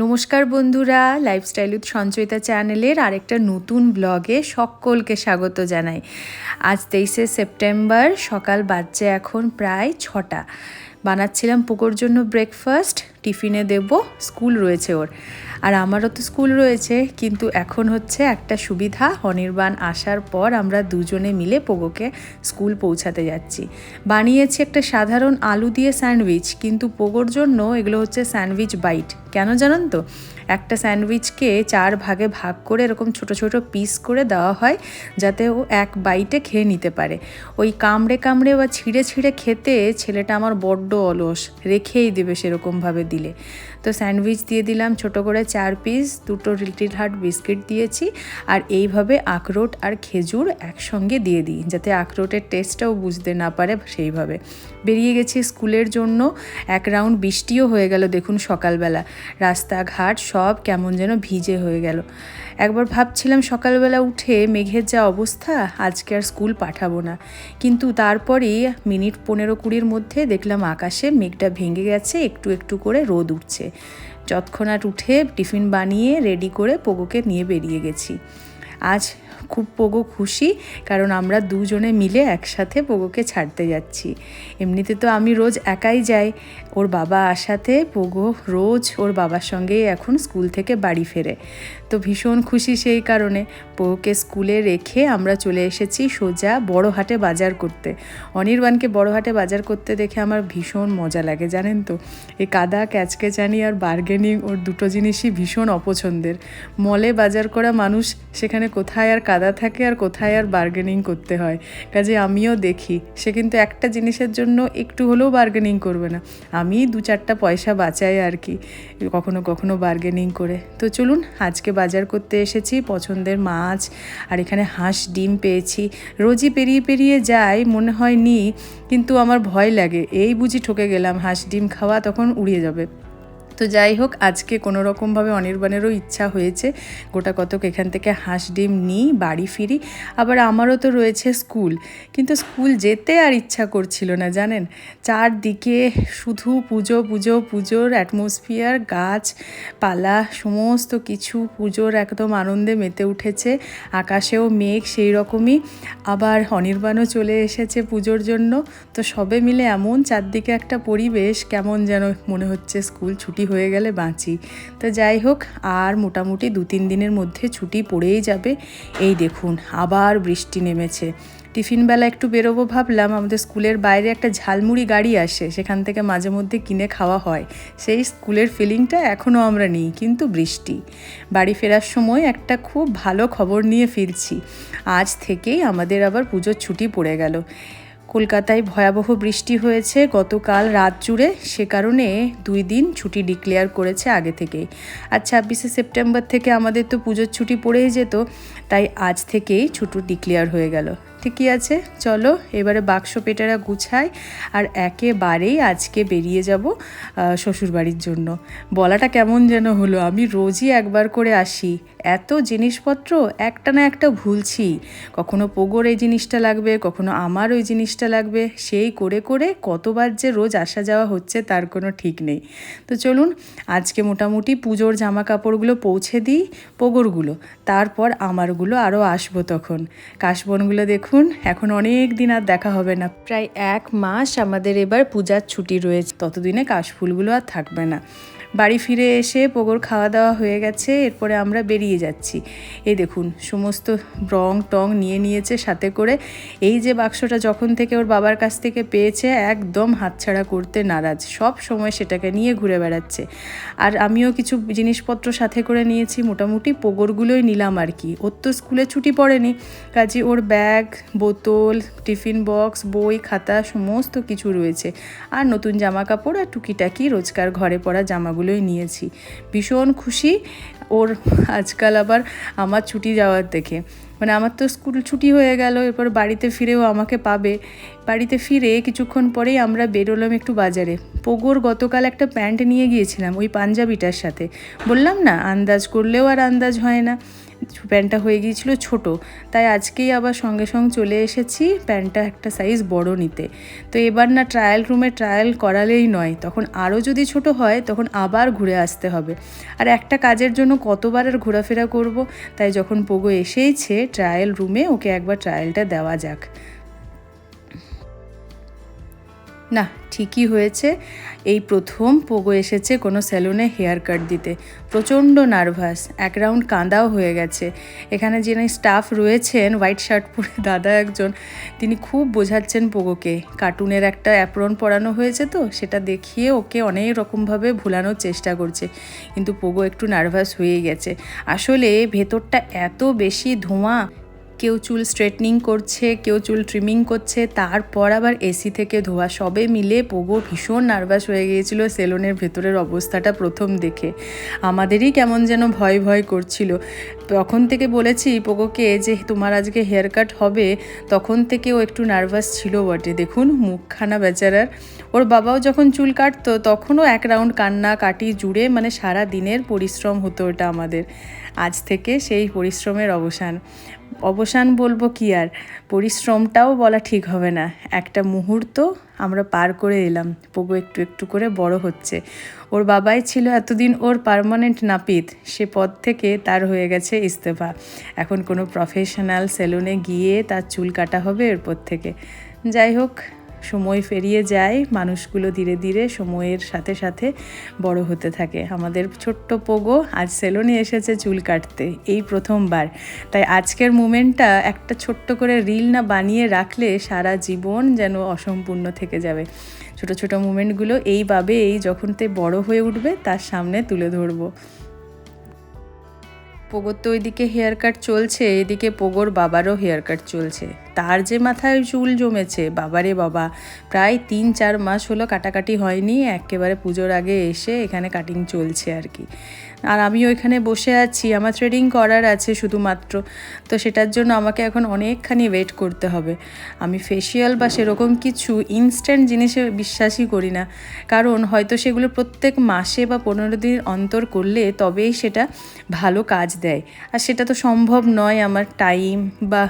নমস্কার বন্ধুরা lifestyle with Sanchayita চ্যানেলের আরেকটা নতুন ব্লগে সকলকে স্বাগত জানাই। আজ তেইশে সেপ্টেম্বর, সকাল বাজছে এখন প্রায় ছটা। বানাচ্ছিলাম পোকোর জন্য ব্রেকফাস্ট টিফিনে দেব, স্কুল রয়েছে ওর। আর আমারও তো স্কুল রয়েছে, কিন্তু এখন হচ্ছে একটা সুবিধা, অনির্বাণ আসার পর আমরা দুজনে মিলে পোগোকে স্কুল পৌঁছাতে যাচ্ছি। বানিয়েছি একটা সাধারণ আলু দিয়ে স্যান্ডউইচ, কিন্তু পোগোর জন্য এগুলো হচ্ছে স্যান্ডউইচ বাইট। কেন জানেন তো? একটা স্যান্ডউইচকে চার ভাগে ভাগ করে এরকম ছোট ছোট পিস করে দেওয়া হয়, যাতে ও এক বাইটে খেয়ে নিতে পারে। ওই কামড়ে কামড়ে বা ছিঁড়ে ছিঁড়ে খেতে ছেলেটা আমার বড্ড অলস, রেখেই দেবে সেরকমভাবে দিলে। তো স্যান্ডউইচ দিয়ে দিলাম ছোট করে চার পিস, দুটো লিটিল হার্ট বিস্কিট দিয়েছি আর এইভাবে আখরোট আর খেজুর একসঙ্গে দিয়ে দিই যাতে আখরোটের টেস্টটাও বুঝতে না পারে সেইভাবে। বেরিয়ে গেছি স্কুলের জন্য, এক রাউন্ড বৃষ্টিও হয়ে গেল দেখুন সকালবেলা। রাস্তাঘাট সব কেমন যেন ভিজে হয়ে গেল। একবার ভাবছিলাম সকালবেলা উঠে মেঘের যা অবস্থা, আজকে আর স্কুল পাঠাবো না। কিন্তু তারপরেই মিনিট পনেরো কুড়ির মধ্যে দেখলাম আকাশে মেঘটা ভেঙে গেছে, একটু একটু করে রোদ উঠছে। যৎক্ষণাৎ উঠে টিফিন বানিয়ে রেডি করে পোগোকে নিয়ে বেরিয়ে গেছি। আজ খুব পোগো খুশি, কারণ আমরা দুজনে মিলে একসাথে পোগোকে ছাড়তে যাচ্ছি। এমনিতে তো আমি রোজ একাই যাই। ওর বাবা আসাতে পোগো রোজ ওর বাবার সঙ্গেই এখন স্কুল থেকে বাড়ি ফেরে। তো ভীষণ খুশি সেই কারণে। পোগোকে স্কুলে রেখে আমরা চলে এসেছি সোজা বড় হাটে বাজার করতে। অনির্বাণকে বড় হাটে বাজার করতে দেখে আমার ভীষণ মজা লাগে, জানেন তো? এই কাদা, ক্যাচকেচানি আর বার্গেনিং ওর দুটো জিনিসই ভীষণ অপছন্দের। মলে বাজার করা মানুষ, সেখানে কোথায় আর কাদা থাকে আর কোথায় আর বার্গেনিং করতে হয়। কাজে আমিও দেখি, সে কিন্তু একটা জিনিসের জন্য একটু হলেও বার্গেনিং করবে না। আমি দু চারটা পয়সা বাঁচাই আর কি, কখনো কখনো বার্গেনিং করে। তো চলুন, আজকে বাজার করতে এসেছি, পছন্দের মাছ আর এখানে হাঁস, ডিম পেয়েছি। রোজই পেরিয়ে পেরিয়ে যাই, মনে হয় নি, কিন্তু আমার ভয় লাগে। এই বুঝি ঠকে গেলাম, হাঁস, ডিম খাওয়া তখন উড়িয়ে যাবে। তো যাই হোক, আজকে কোনো রকমভাবে অনির্বাণেরও ইচ্ছা হয়েছে। গোটা কতক এখান থেকে হাঁস ডিম নিই, বাড়ি ফিরি। আবার আমারও তো রয়েছে স্কুল। কিন্তু স্কুল যেতে আর ইচ্ছা করছিল না, জানেন? চারদিকে শুধু পুজো পুজো, পুজোর অ্যাটমসফিয়ার গাছ, পালা, সমস্ত কিছু পুজোর একদম আনন্দে মেতে উঠেছে। আকাশেও মেঘ সেই রকমই। আবার অনির্বাণও চলে এসেছে পুজোর জন্য। তো সবে মিলে এমন চারদিকে একটা পরিবেশ, কেমন যেন মনে হচ্ছে স্কুল ছুটি হয়ে গেলে বাঁচি। তো যাই হোক, আর মোটামুটি দু তিন দিনের মধ্যে ছুটি পড়েই যাবে। এই দেখুন, আবার বৃষ্টি নেমেছে। টিফিনবেলা একটু বেরোবো ভাবলাম, আমাদের স্কুলের বাইরে একটা ঝালমুড়ি গাড়ি আসে, সেখান থেকে মাঝে মধ্যে কিনে খাওয়া হয়। সেই স্কুলের ফিলিংটা এখনও আমরা নিই, কিন্তু বৃষ্টি। বাড়ি ফেরার সময় একটা খুব ভালো খবর নিয়ে ফিরছি। আজ থেকেই আমাদের আবার পুজোর ছুটি পড়ে গেল। কলকাতায় ভয়াবহ বৃষ্টি হয়েছে। গতকাল রাত জুড়ে সে কারণে দুই দিন ছুটি ডিক্লেয়ার করেছে আগে থেকেই। আর ছাব্বিশে সেপ্টেম্বর থেকে আমাদের তো পুজোর ছুটি পড়েই যেত, তাই আজ থেকেই ছুটি ডিক্লেয়ার হয়ে গেল। ঠিকই আছে? চলো, এবারে বাক্স পেটারা গুছাই আর একেবারেই আজকে বেরিয়ে যাব শ্বশুরবাড়ির জন্য। বলাটা কেমন যেন হলো, আমি রোজই একবার করে আসি। এত জিনিসপত্র, একটা না একটা ভুলছি। কখনো পোগোর এই জিনিসটা লাগবে, কখনো আমার ওই জিনিসটা লাগবে। সেই করে করে কতবার যে রোজ আসা যাওয়া হচ্ছে, তার কোনো ঠিক নেই। তো চলুন, আজকে মোটামুটি পুজোর জামা কাপড়গুলো পৌঁছে দিই পোগোরগুলো। তারপর আমারগুলো আরও আসব তখন। কাশবনগুলো দেখুন এখন অনেক দিন আর দেখা হবে না। প্রায় এক মাস আমাদের এবার পূজার ছুটি রয়েছে। ততদিনে কাশফুলগুলো আর থাকবে না। বাড়ি ফিরে এসে পোগোর খাওয়া দাওয়া হয়ে গেছে, এরপরে আমরা বেরিয়ে যাচ্ছি। এই দেখুন, সমস্ত রং টং নিয়ে নিয়েছে সাথে করে। এই যে বাক্সটা যখন থেকে ওর বাবার কাছ থেকে পেয়েছে, একদম হাতছাড়া করতে নারাজ। সব সময় সেটাকে নিয়ে ঘুরে বেড়াচ্ছে। আর আমিও কিছু জিনিসপত্র সাথে করে নিয়েছি, মোটামুটি পোগরগুলোই নিলাম আর কি। ওর তো স্কুলে ছুটি পড়েনি, কাজে ওর ব্যাগ, বোতল, টিফিন বক্স, বই, খাতা, সমস্ত কিছু রয়েছে। আর নতুন জামা কাপড় আর টুকিটাকি রোজকার ঘরে পরা জামাগুলো সেগুলোই নিয়েছি। ভীষণ খুশি ওর আজকাল আবার আমার ছুটি যাওয়ার দেখে। মানে আমার তো স্কুল ছুটি হয়ে গেল, এরপর বাড়িতে ফিরেও আমাকে পাবে। বাড়িতে ফিরে কিছুক্ষণ পরেই আমরা বেরোলাম একটু বাজারে। পোগোর গতকাল একটা প্যান্ট নিয়ে গিয়েছিলাম ওই পাঞ্জাবিটার সাথে। বললাম না, আন্দাজ করলেও আর আন্দাজ হয় না। প্যান্টটা হয়ে গিয়েছিল ছোট, তাই আজকেই আবার সঙ্গে সঙ্গে চলে এসেছি প্যান্টটা একটা সাইজ বড় নিতে। তো এবার না ট্রায়াল রুমে ট্রায়াল করালেই নয়, তখন আরও যদি ছোট হয় তখন আবার ঘুরে আসতে হবে। আর একটা কাজের জন্য কতবার আর ঘোরাফেরা করব, তাই যখন পোগো এসেইছে ট্রায়াল রুমে ওকে একবার ট্রায়ালটা দেওয়া যাক। না, ঠিকই হয়েছে। এই প্রথম পোগো এসেছে কোনো স্যালুনে হেয়ার কাট দিতে। প্রচণ্ড নার্ভাস, এক রাউন্ড কাঁদাও হয়ে গেছে। এখানে যিনি স্টাফ রয়েছেন, হোয়াইট শার্ট পরে দাদা একজন, তিনি খুব বোঝাচ্ছেন পোগোকে। কার্টুনের একটা অ্যাপ্রন পরানো হয়েছে তো, সেটা দেখিয়ে ওকে অনেক রকমভাবে ভুলানোর চেষ্টা করছে। কিন্তু পোগো একটু নার্ভাস হয়ে গেছে। আসলে ভেতরটা এত বেশি ধোঁয়া কেউ চুল স্ট্রেটনিং করছে, কেউ চুল ট্রিমিং করছে, তারপর আবার এসি থেকে ধোয়া সবে মিলে পোগো ভীষণ নার্ভাস হয়ে গিয়েছিল সেলুনের ভেতরের অবস্থাটা প্রথম দেখে। আমাদেরই কেমন যেন ভয় ভয় করছিল। তখন থেকে বলেছি, পোগোকে, যে তোমার আজকে হেয়ার কাট হবে, তখন থেকে ও একটু নার্ভাস ছিল বটে। দেখুন, মুখখানা বেচারার ওর বাবাও যখন চুল কাটতো, তখনও এক রাউন্ড কান্না কাটি জুড়ে মানে সারা দিনের পরিশ্রম হতো ওটা আমাদের। আজ থেকে সেই পরিশ্রমের অবসান। অবসান বলব কি আর? পরিশ্রমটাও বলা ঠিক হবে না। একটা মুহূর্ত আমরা পার করে এলাম। পোগো একটু একটু করে বড় হচ্ছে। ওর বাবাই ছিল এতদিন ওর পারমানেন্ট নাপিত। সে পদ থেকে তার হয়ে গেছে ইস্তফা। এখন কোনো প্রফেশনাল সেলুনে গিয়ে তার চুল কাটা হবে এরপর থেকে। যাই হোক সময় ফেরিয়ে যায়, মানুষগুলো ধীরে ধীরে সময়ের সাথে সাথে বড় হতে থাকে। আমাদের ছোট্ট পোগো আজ সেলুনে এসেছে চুল কাটতে, এই প্রথমবার। তাই আজকের মুমেন্টটা একটা ছোট্ট করে রিল না বানিয়ে রাখলে সারা জীবন যেন অসম্পূর্ণ থেকে যাবে। ছোট ছোট মুমেন্টগুলো এইভাবেই যখন তে বড় হয়ে উঠবে, তার সামনে তুলে ধরবো। পোগোর তো ওইদিকে হেয়ার কাট চলছে, এদিকে পোগোর বাবারও হেয়ার কাট চলছে। তার যে মাথায় চুল জমেছে, বাবারে বাবা। প্রায় তিন চার মাস হলো কাটাকাটি হয়নি, একেবারে পুজোর আগে এসে এখানে কাটিং চলছে আর কি। আর আমি ওইখানে বসে আছি, আমার ট্রেডিং করার আছে শুধুমাত্র। তো সেটার জন্য আমাকে এখন অনেকখানি ওয়েট করতে হবে। আমি ফেসিয়াল বা সেরকম কিছু ইনস্ট্যান্ট জিনিসে বিশ্বাসই করি না। কারণ হয়তো সেগুলো প্রত্যেক মাসে বা পনেরো দিন অন্তর করলে তবেই সেটা ভালো কাজ দেয়। আর সেটা তো সম্ভব নয় আমার টাইম বা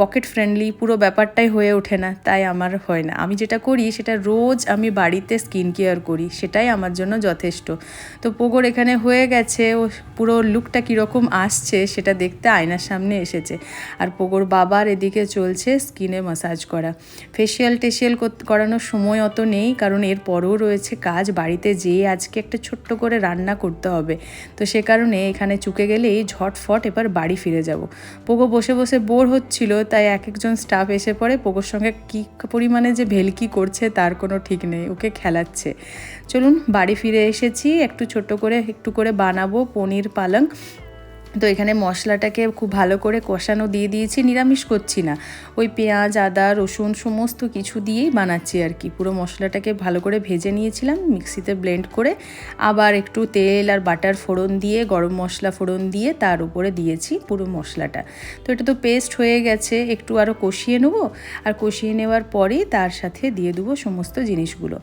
পকেট ফ্রেন্ডলি পুরো ব্যাপারটাই হয়ে ওঠে না, তাই আমার হয় না। আমি যেটা করি, সেটা রোজ আমি বাড়িতে স্কিন কেয়ার করি, সেটাই আমার জন্য যথেষ্ট। তো পোগোর এখানে হয়ে গেছে, ও পুরো লুকটা কীরকম আসছে, সেটা দেখতে আয়নার সামনে এসেছে। আর পোগোর বাবার এদিকে চলছে স্কিনে মাসাজ করা। ফেসিয়াল টেসিয়াল করানোর সময় অত নেই, কারণ এর পরেও রয়েছে কাজ। বাড়িতে যেয়ে আজকে একটা ছোট্ট করে রান্না করতে হবে। তো সে কারণে এখানে চুকে গেলেই ঝটফট এবার বাড়ি ফিরে যাব। পোগো বসে বসে বোর হচ্ছিল, তাই এক একজন স্টাফ এসে পড়ে পোকোর সঙ্গে কী পরিমাণে যে ভেলকি করছে তার কোনো ঠিক নেই, ওকে খেলাচ্ছে। চলুন বাড়ি ফিরে এসেছি, একটু ছোট করে, একটু করে বানাবো পনির পালং। তো এখানে মশলাটাকে খুব ভালো করে কষানো দিয়ে দিয়েছি, নিরামিষ করছি না। ওই পেঁয়াজ, আদা, রসুন সমস্ত কিছু দিয়েই বানাচ্ছি আর কি। পুরো মশলাটাকে ভালো করে ভেজে নিয়েছিলাম, মিক্সিতে ব্লেন্ড করে। আবার একটু তেল আর বাটার ফোড়ন দিয়ে, গরম মশলা ফোড়ন দিয়ে তার উপরে দিয়েছি পুরো মশলাটা। তো এটা তো পেস্ট হয়ে গেছে, একটু আরও কষিয়ে নেব। আর কষিয়ে নেওয়ার পরেই তার সাথে দিয়ে দেবো সমস্ত জিনিসগুলো।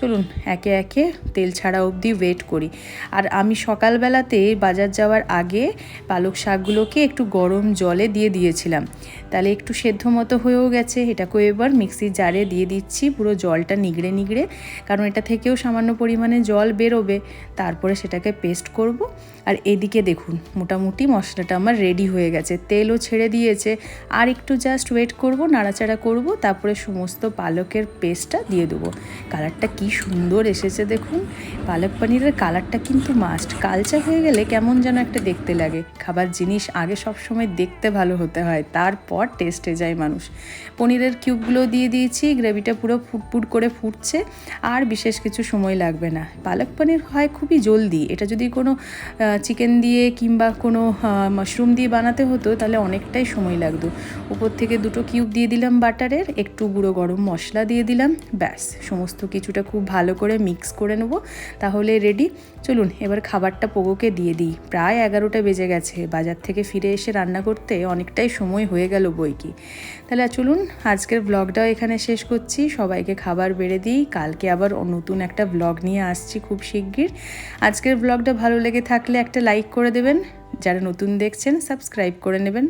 চলুন, একে একে তেল ছাড়া অবধি ওয়েট করি। আর আমি সকালবেলাতে বাজার যাওয়ার আগে পালক শাকগুলোকে একটু গরম জলে দিয়ে দিয়েছিলাম। তাহলে একটু সেদ্ধ মতো হয়েও গেছে, এটাকেও এবার মিক্সির জারে দিয়ে দিচ্ছি, পুরো জলটা নিগড়ে নিগড়ে, কারণ এটা থেকেও সামান্য পরিমাণে জল বেরোবে। তারপরে সেটাকে পেস্ট করব। আর এদিকে দেখুন, মোটামুটি মশলাটা আমার রেডি হয়ে গেছে, তেলও ছেড়ে দিয়েছে। আর একটু জাস্ট ওয়েট করব, নাড়াচাড়া করব, তারপরে সমস্ত পালকের পেস্টটা দিয়ে দেবো। কালারটা কি সুন্দর এসেছে দেখুন। পালক পনিরের কালারটা কিন্তু মাস্ট কালচা হয়ে গেলে কেমন যেন একটা দেখতে লাগে। খাবার জিনিস আগে সব সময় দেখতে ভালো হতে হয়, তারপর টেস্টে যায় মানুষ। পনিরের কিউবগুলো দিয়ে দিয়েছি গ্রেভিটা পুরো ফুটফুট করে ফুটছে, আর বিশেষ কিছু সময় লাগবে না। পালক পনির হয় খুবই জলদি। এটা যদি কোনো চিকেন দিয়ে কিংবা কোনো মাশরুম দিয়ে বানাতে হতো, তাহলে অনেকটাই সময় লাগতো। উপর থেকে দুটো কিউব দিয়ে দিলাম বাটারের, একটু গুঁড়ো গরম মশলা দিয়ে দিলাম, ব্যাস। সমস্ত কিছুটা খুব ভালো করে মিক্স করে নেব, তাহলে রেডি চলুন, এবার খাবারটা পোগোকে দিয়ে দিই। প্রায় এগারোটা বেজে গেছে, বাজার থেকে ফিরে এসে রান্না করতে অনেকটাই সময় হয়ে গেল বই কি তাহলে চলুন, আজকের ব্লগটাও এখানে শেষ করছি। সবাইকে খাবার বেড়ে দিই। কালকে আবার নতুন একটা ব্লগ নিয়ে আসছি খুব শিগগির। আজকের ব্লগটা ভালো লেগে থাকলে একটা লাইক করে দেবেন। যারা নতুন দেখছেন সাবস্ক্রাইব করে নেবেন।